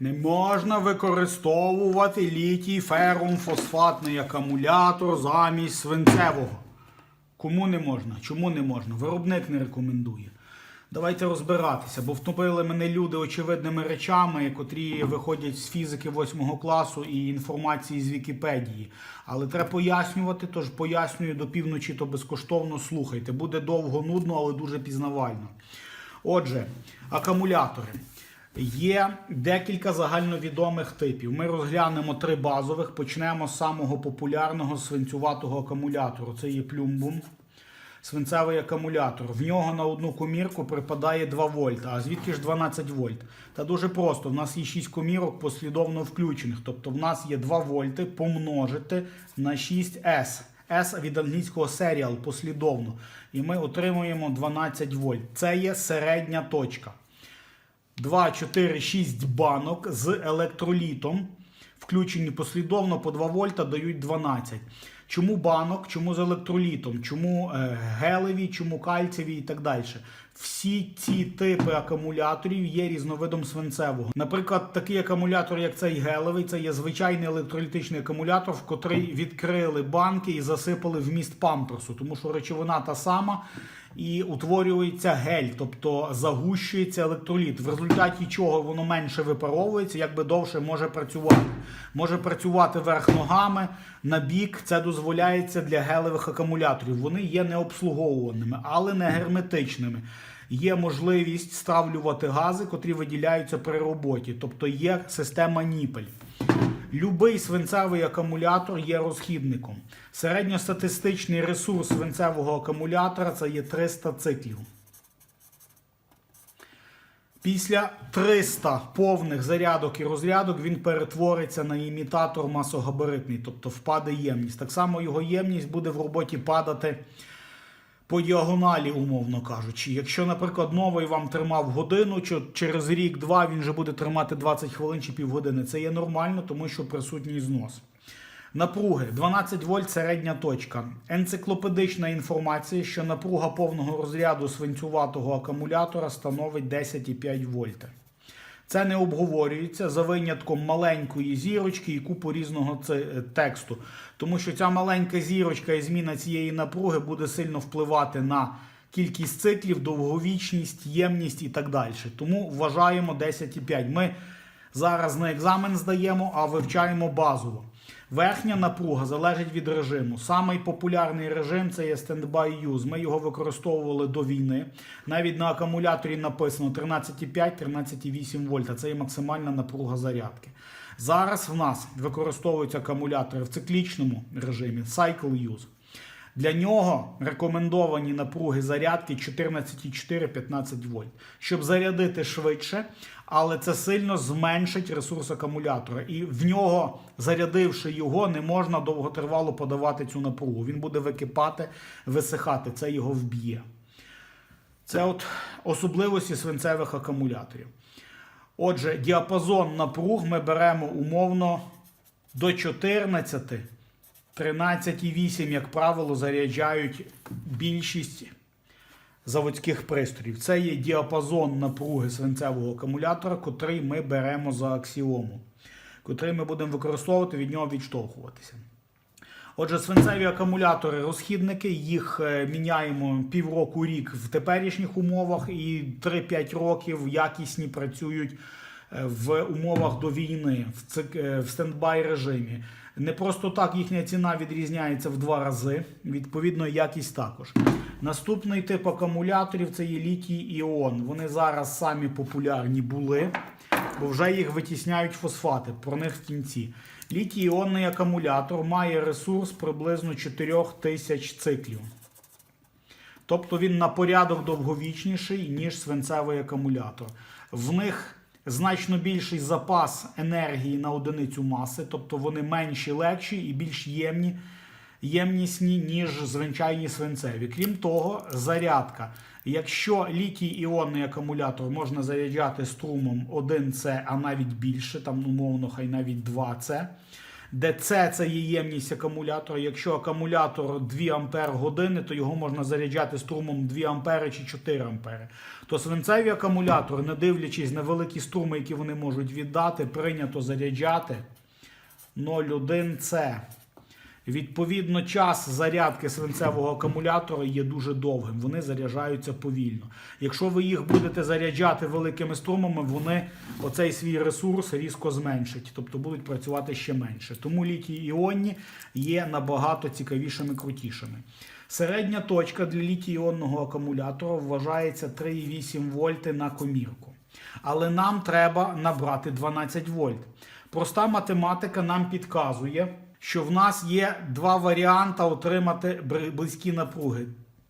Не можна використовувати літій ферум фосфатний акумулятор замість свинцевого. Кому не можна? Чому не можна? Виробник не рекомендує. Давайте розбиратися, бо втопили мене люди очевидними речами, котрі виходять з фізики 8 класу і інформації з Вікіпедії. Але треба пояснювати, тож пояснюю до півночі, то безкоштовно слухайте. Буде довго нудно, але дуже пізнавально. Отже, акумулятори. Є декілька загальновідомих типів. Ми розглянемо три базових. Почнемо з самого популярного свинцюватого акумулятору. Це є плюмбум. Свинцевий акумулятор. В нього на одну комірку припадає 2 вольта. А звідки ж 12 вольт? Та дуже просто. В нас є 6 комірок послідовно включених. Тобто в нас є 2 вольти помножити на 6S. S від англійського serial послідовно. І ми отримуємо 12 вольт. Це є середня точка. 2, 4, 6 банок з електролітом, включені послідовно по 2 вольта, дають 12. Чому банок, чому з електролітом, чому е, гелеві, чому кальцеві і так далі. Всі ці типи акумуляторів є різновидом свинцевого. Наприклад, такий акумулятор, як цей гелевий, це є звичайний електролітичний акумулятор, в котрий відкрили банки і засипали вміст памперсу, тому що речовина та сама і утворюється гель, тобто загущується електроліт, в результаті чого воно менше випаровується, якби довше може працювати. Може працювати верх ногами на бік. Це дозволяється для гелевих акумуляторів. Вони є необслуговуваними, але не герметичними. Є можливість стравлювати гази, котрі виділяються при роботі, тобто є система ніпель. Любий свинцевий акумулятор є розхідником. Середньостатистичний ресурс свинцевого акумулятора це є 300 циклів. Після 300 повних зарядок і розрядок він перетвориться на імітатор масогабаритний, тобто впаде ємність. Так само його ємність буде в роботі падати по діагоналі, умовно кажучи. Якщо, наприклад, новий вам тримав годину, чи через рік-два він вже буде тримати 20 хвилин чи півгодини. Це є нормально, тому що присутній знос. Напруги 12 вольт середня точка. Енциклопедична інформація, що напруга повного розряду свинцюватого акумулятора становить 10,5 вольта. Це не обговорюється за винятком маленької зірочки і купу різного е, тексту. Тому що ця маленька зірочка і зміна цієї напруги буде сильно впливати на кількість циклів, довговічність, ємність і так далі. Тому вважаємо 10,5. Ми зараз на екзамен здаємо, а вивчаємо базово. Верхня напруга залежить від режиму. Самий популярний режим це є Standby Use. Ми його використовували до війни. Навіть на акумуляторі написано 13,5-13,8 вольта. Це є максимальна напруга зарядки. Зараз в нас використовуються акумулятори в циклічному режимі Cycle Use. Для нього рекомендовані напруги зарядки 14,4-15 вольт, щоб зарядити швидше, але це сильно зменшить ресурс акумулятора. І в нього, зарядивши його, не можна довготривало подавати цю напругу. Він буде википати, висихати, це його вб'є. Це от особливості свинцевих акумуляторів. Отже, діапазон напруг ми беремо умовно до 14. 13,8, як правило, заряджають більшість заводських пристроїв. Це є діапазон напруги свинцевого акумулятора, котрий ми беремо за аксіому, котрий ми будемо використовувати, від нього відштовхуватися. Отже, свинцеві акумулятори розхідники, їх е, міняємо півроку рік в теперішніх умовах, і 3-5 років якісні працюють е, в умовах до війни, в, е, стендбай режимі. Не просто так їхня ціна відрізняється в два рази, відповідно, якість також. Наступний тип акумуляторів це є літій іон. Вони зараз самі популярні були, бо вже їх витісняють фосфати. Про них в кінці. Літій іонний акумулятор має ресурс приблизно 4000 циклів. Тобто він на порядок довговічніший, ніж свинцевий акумулятор. В них значно більший запас енергії на одиницю маси, тобто вони менші, легші і більш ємні, ємнісні, ніж звичайні свинцеві. Крім того, зарядка. Якщо літій іонний акумулятор можна заряджати струмом 1С, а навіть більше, там умовно, хай навіть 2С. Де С це є ємність акумулятора. Якщо акумулятор 2 ампер години, то його можна заряджати струмом 2 ампери чи 4 ампери. То свинцеві акумулятори, не дивлячись на великі струми, які вони можуть віддати, прийнято заряджати 0,1 С. Відповідно, час зарядки свинцевого акумулятора є дуже довгим. Вони заряджаються повільно. Якщо ви їх будете заряджати великими струмами, вони оцей свій ресурс різко зменшать, тобто будуть працювати ще менше. Тому літій іонні є набагато цікавішими, крутішими. Середня точка для літій-іонного акумулятора вважається 3,8 вольти на комірку. Але нам треба набрати 12 вольт. Проста математика нам підказує, що в нас є два варіанти отримати близькі напруги: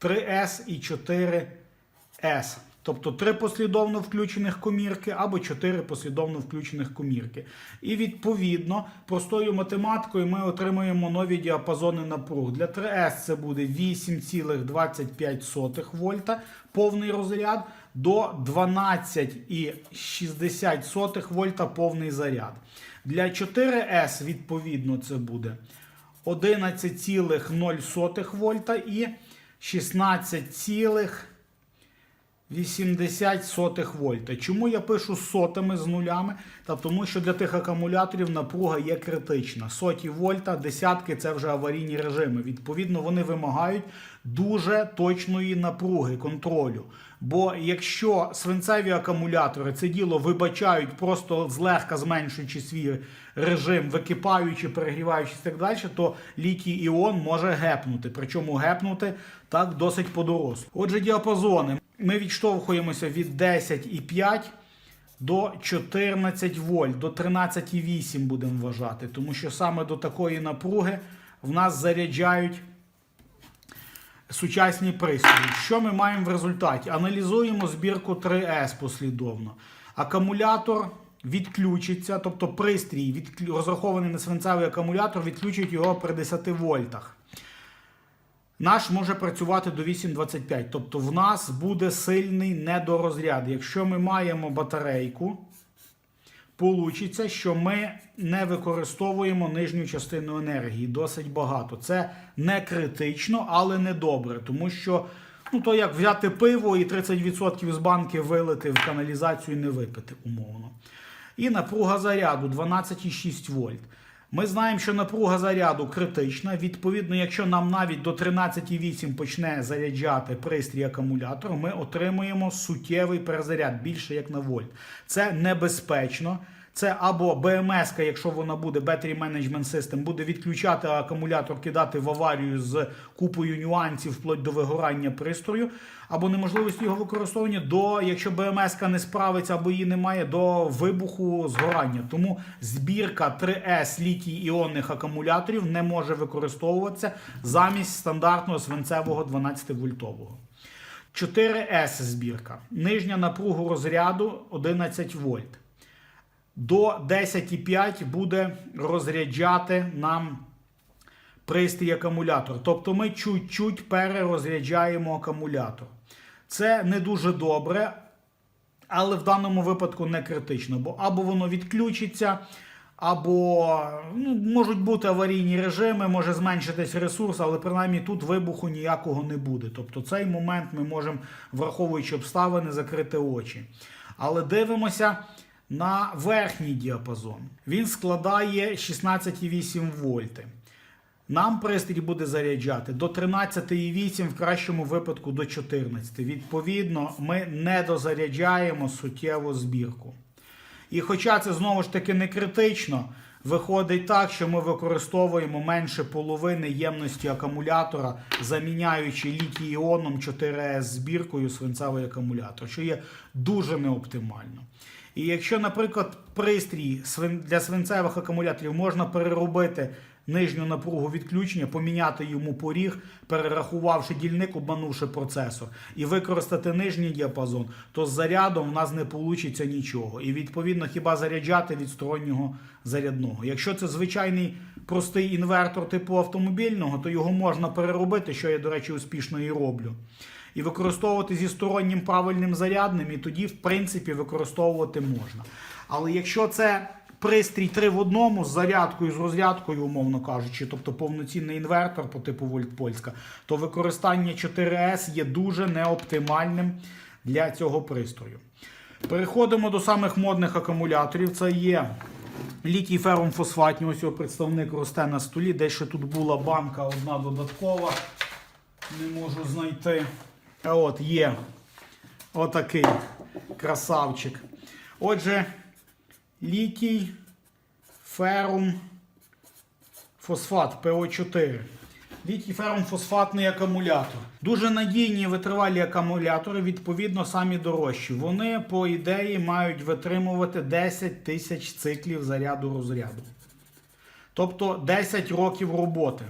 3С і 4С. Тобто три послідовно включених комірки або чотири послідовно включених комірки. І відповідно простою математикою ми отримуємо нові діапазони напруг. Для 3С це буде 8,25 вольта повний розряд до 12,60 вольта повний заряд. Для 4С, відповідно, це буде 11,0 вольта і 16,80 вольта. Чому я пишу сотими з нулями? Та тому що для тих акумуляторів напруга є критична. Соті вольта, десятки це вже аварійні режими. Відповідно, вони вимагають дуже точної напруги, контролю. Бо якщо свинцеві акумулятори це діло вибачають, просто злегка зменшуючи свій режим, википаючи, перегріваючись так далі, то літій іон може гепнути. Причому гепнути так досить по-дорослу. Отже, діапазони. Ми відштовхуємося від 10,5 до 14 вольт, до 13,8 будемо вважати, тому що саме до такої напруги в нас заряджають сучасні пристрої. Що ми маємо в результаті? Аналізуємо збірку 3С послідовно. Акумулятор відключиться, тобто пристрій, розрахований на свинцевий акумулятор, відключить його при 10 вольтах. Наш може працювати до 8,25. Тобто в нас буде сильний недорозряд. Якщо ми маємо батарейку, Получиться, що ми не використовуємо нижню частину енергії досить багато. Це не критично, але не добре, тому що ну то як взяти пиво і 30% з банки вилити в каналізацію і не випити умовно. І напруга заряду 12,6 вольт. Ми знаємо, що напруга заряду критична. Відповідно, якщо нам навіть до 13,8 почне заряджати пристрій акумулятор, ми отримуємо суттєвий перезаряд більше як на вольт. Це небезпечно. Це або БМС, якщо вона буде Battery Management System, буде відключати акумулятор, кидати в аварію з купою нюансів вплоть до вигорання пристрою, або неможливості його використовування до, якщо БМС не справиться або її немає, до вибуху згорання. Тому збірка 3С літій іонних акумуляторів не може використовуватися замість стандартного свинцевого 12 вольтового. 4С збірка. Нижня напруга розряду 11 вольт. До 10,5 буде розряджати нам пристрій акумулятор. Тобто ми чуть-чуть перерозряджаємо акумулятор. Це не дуже добре, але в даному випадку не критично, бо або воно відключиться, або ну, можуть бути аварійні режими, може зменшитись ресурс, але принаймні тут вибуху ніякого не буде. Тобто цей момент ми можемо, враховуючи обставини, закрити очі. Але дивимося на верхній діапазон. Він складає 16,8 вольти. Нам пристрій буде заряджати до 13,8, в кращому випадку до 14. Відповідно, ми не дозаряджаємо суттєву збірку. І хоча це знову ж таки не критично, виходить так, що ми використовуємо менше половини ємності акумулятора, заміняючи літій іоном 4С збіркою свинцевий акумулятор, що є дуже неоптимально. І якщо, наприклад, пристрій для свинцевих акумуляторів можна переробити нижню напругу відключення, поміняти йому поріг, перерахувавши дільник, обманувши процесор, і використати нижній діапазон, то з зарядом в нас не вийде нічого. І відповідно хіба заряджати від стороннього зарядного. Якщо це звичайний простий інвертор типу автомобільного, то його можна переробити, що я, до речі, успішно і роблю. І використовувати зі стороннім правильним зарядним, і тоді, в принципі, використовувати можна. Але якщо це пристрій 3 в одному з зарядкою, з розрядкою, умовно кажучи, тобто повноцінний інвертор по типу Вольтпольська, то використання 4С є дуже неоптимальним для цього пристрою. Переходимо до самих модних акумуляторів. Це є літій ферум фосфатні. Ось його представник росте на столі. Десь ще тут була банка одна додаткова. Не можу знайти. От є отакий красавчик. Отже, літій ферум фосфат ПО4. Літій ферум фосфатний акумулятор. Дуже надійні витривалі акумулятори, відповідно, самі дорожчі. Вони, по ідеї, мають витримувати 10 тисяч циклів заряду розряду. Тобто 10 років роботи.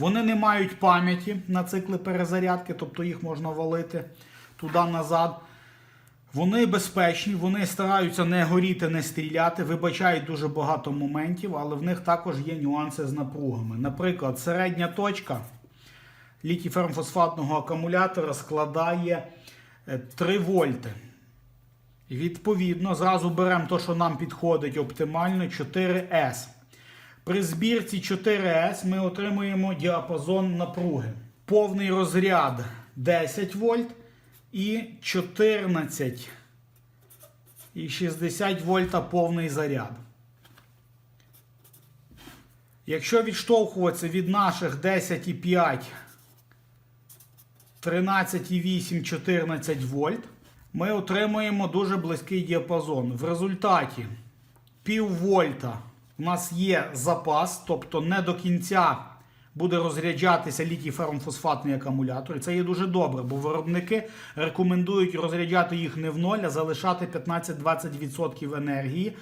Вони не мають пам'яті на цикли перезарядки, тобто їх можна валити туди-назад. Вони безпечні, вони стараються не горіти, не стріляти, вибачають дуже багато моментів, але в них також є нюанси з напругами. Наприклад, середня точка літій фермфосфатного акумулятора складає е, 3 вольти. Відповідно, зразу беремо те, що нам підходить оптимально 4С. При збірці 4С ми отримуємо діапазон напруги. Повний розряд 10 вольт і 14 і 60 вольта повний заряд. Якщо відштовхуватися від наших 10,5, 13,8, 14 вольт, ми отримуємо дуже близький діапазон. В результаті пів вольта у нас є запас, тобто не до кінця буде розряджатися літій ферромфосфатний акумулятор. Це є дуже добре, бо виробники рекомендують розряджати їх не в ноль, а залишати 15-20% енергії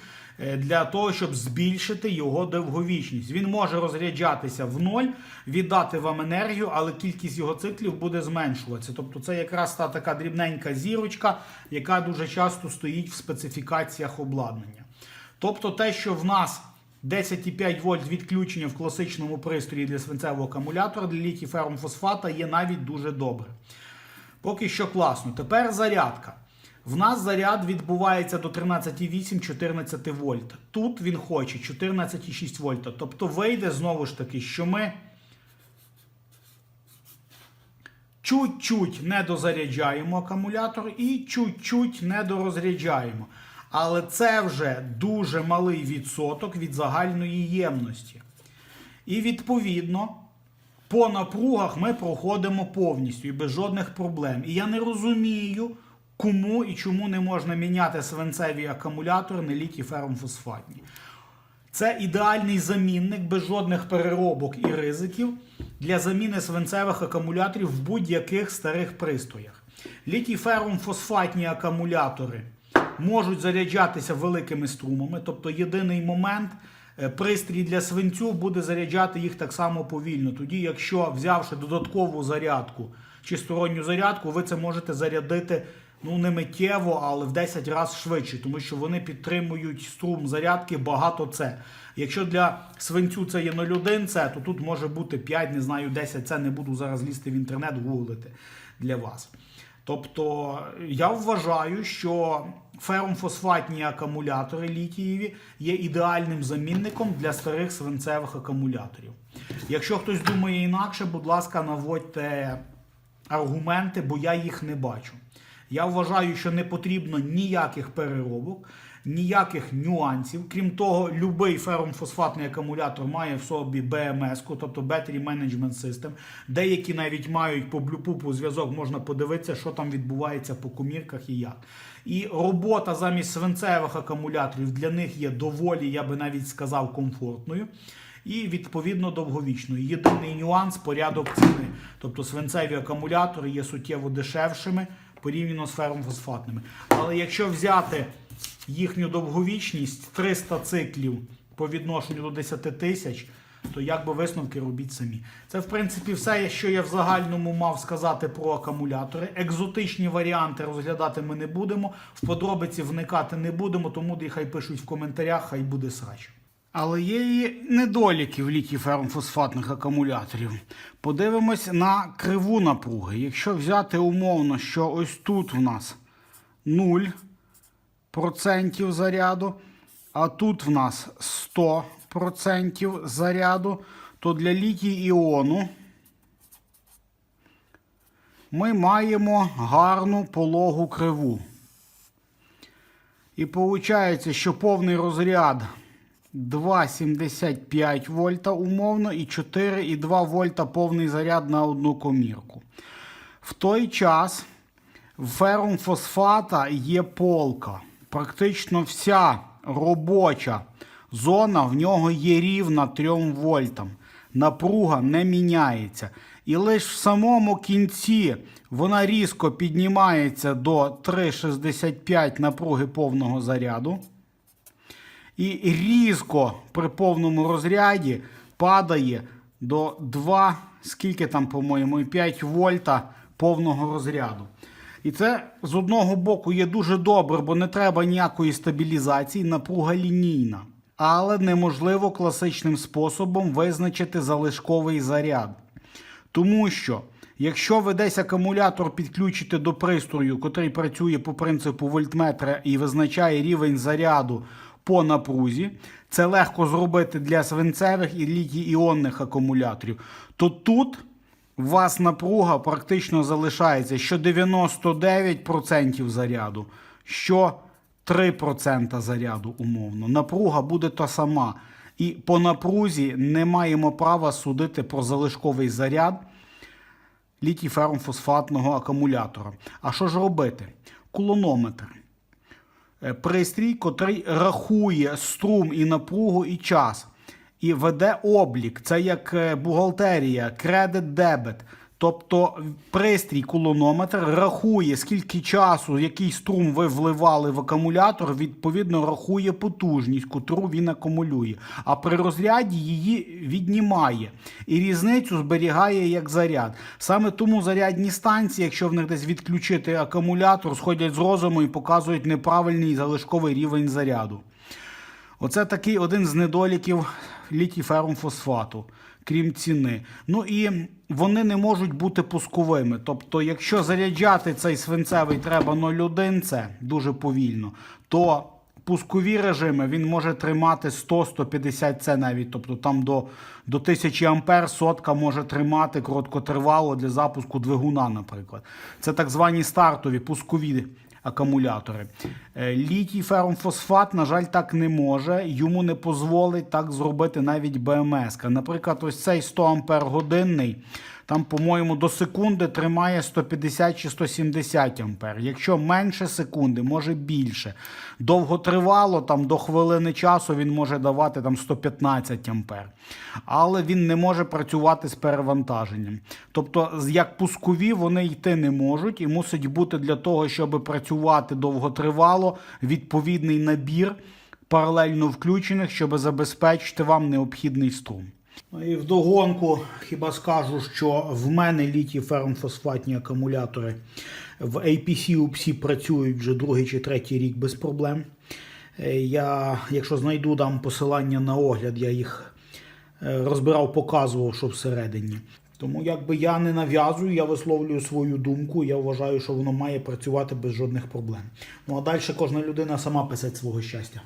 е, для того, щоб збільшити його довговічність. Він може розряджатися в ноль, віддати вам енергію, але кількість його циклів буде зменшуватися. Тобто це якраз та така дрібненька зірочка, яка дуже часто стоїть в специфікаціях обладнання. Тобто те, що в нас 10,5 вольт відключення в класичному пристрої для свинцевого акумулятора для літій ферромфосфата є навіть дуже добре. Поки що класно. Тепер зарядка. В нас заряд відбувається до 13,8-14 вольт. Тут він хоче 14,6 вольта. Тобто вийде знову ж таки, що ми чуть-чуть не дозаряджаємо акумулятор і чуть-чуть не дорозряджаємо. Але це вже дуже малий відсоток від загальної ємності. І відповідно по напругах ми проходимо повністю і без жодних проблем. І я не розумію, кому і чому не можна міняти свинцеві акумулятори на літій ферромфосфатні. Це ідеальний замінник без жодних переробок і ризиків для заміни свинцевих акумуляторів в будь-яких старих пристроях. Літій ферромфосфатні акумулятори можуть заряджатися великими струмами, тобто єдиний момент. е, Пристрій для свинцю буде заряджати їх так само повільно. Тоді, якщо взявши додаткову зарядку чи сторонню зарядку, ви це можете зарядити ну не миттєво, але в 10 разів швидше, тому що вони підтримують струм зарядки багато С. Якщо для свинцю це є 0,1 С, то тут може бути 5, не знаю, 10 С. Не буду зараз лізти в інтернет, гуглити для вас. Тобто я вважаю, що феромфосфатні акумулятори літієві є ідеальним замінником для старих свинцевих акумуляторів. Якщо хтось думає інакше, будь ласка, наводьте аргументи, бо я їх не бачу. Я вважаю, що не потрібно ніяких переробок, ніяких нюансів. Крім того, будь-який ферромфосфатний акумулятор має в собі BMS, тобто Battery Management System. Деякі навіть мають по блюпупу зв'язок, можна подивитися, що там відбувається по комірках і як. І робота замість свинцевих акумуляторів для них є доволі, я би навіть сказав, комфортною. І відповідно довговічною. Єдиний нюанс порядок ціни. Тобто свинцеві акумулятори є суттєво дешевшими порівняно з ферромфосфатними. Але якщо взяти їхню довговічність 300 циклів по відношенню до 10 тисяч, то як би висновки робіть самі. Це в принципі все, що я в загальному мав сказати про акумулятори. Екзотичні варіанти розглядати ми не будемо, в подробиці вникати не будемо, тому хай пишуть в коментарях, хай буде срач. Але є і недоліки в літій ферромфосфатних акумуляторів. Подивимось на криву напруги. Якщо взяти умовно, що ось тут у нас 0, процентів заряду, а тут в нас 100% заряду, то для літій іону ми маємо гарну пологу криву. І виходить, що повний розряд 2,75 вольта умовно і 4,2 вольта повний заряд на одну комірку. В той час в ферумфосфата є полка. Практично вся робоча зона в нього є рівна 3 вольтам. Напруга не міняється. І лише в самому кінці вона різко піднімається до 3,65 напруги повного заряду. І різко при повному розряді падає до 2, скільки там, по-моєму, 5 вольта повного розряду. І це з одного боку є дуже добре, бо не треба ніякої стабілізації, напруга лінійна. Але неможливо класичним способом визначити залишковий заряд. Тому що, якщо ви десь акумулятор підключите до пристрою, котрий працює по принципу вольтметра і визначає рівень заряду по напрузі, це легко зробити для свинцевих і літій-іонних акумуляторів, то тут у вас напруга практично залишається що 99% заряду, що 3% заряду умовно. Напруга буде та сама. І по напрузі не маємо права судити про залишковий заряд літій ферромфосфатного акумулятора. А що ж робити? Кулонометр. Е, Пристрій, котрий рахує струм і напругу і час. І веде облік. Це як е, бухгалтерія, кредит-дебет. Тобто пристрій кулонометр рахує, скільки часу, який струм ви вливали в акумулятор, відповідно рахує потужність, котру він акумулює. А при розряді її віднімає. І різницю зберігає як заряд. Саме тому зарядні станції, якщо в них десь відключити акумулятор, сходять з розуму і показують неправильний залишковий рівень заряду. Оце такий один з недоліків літій ферромфосфату, крім ціни. Ну і вони не можуть бути пусковими. Тобто, якщо заряджати цей свинцевий треба 0,1, це дуже повільно, то пускові режими він може тримати 100-150 це навіть. Тобто там до, до 1000 ампер сотка може тримати короткотривало для запуску двигуна, наприклад. Це так звані стартові пускові акумулятори. Е, Літій ферромфосфат, на жаль, так не може. Йому не дозволить так зробити навіть БМС. Наприклад, ось цей 100 ампер годинний. Там, по-моєму, до секунди тримає 150 чи 170 ампер. Якщо менше секунди, може більше. Довготривало, там до хвилини часу він може давати там 115 ампер. Але він не може працювати з перевантаженням. Тобто, як пускові вони йти не можуть і мусить бути для того, щоб працювати довготривало, відповідний набір паралельно включених, щоб забезпечити вам необхідний струм. Ну І вдогонку хіба скажу, що в мене літій ферромфосфатні акумулятори в APC UPC працюють вже другий чи третій рік без проблем. Е, Я, якщо знайду дам посилання на огляд, я їх е, розбирав, показував, що всередині. Тому якби я не нав'язую, я висловлюю свою думку. Я вважаю, що воно має працювати без жодних проблем. Ну а далі кожна людина сама писать свого щастя.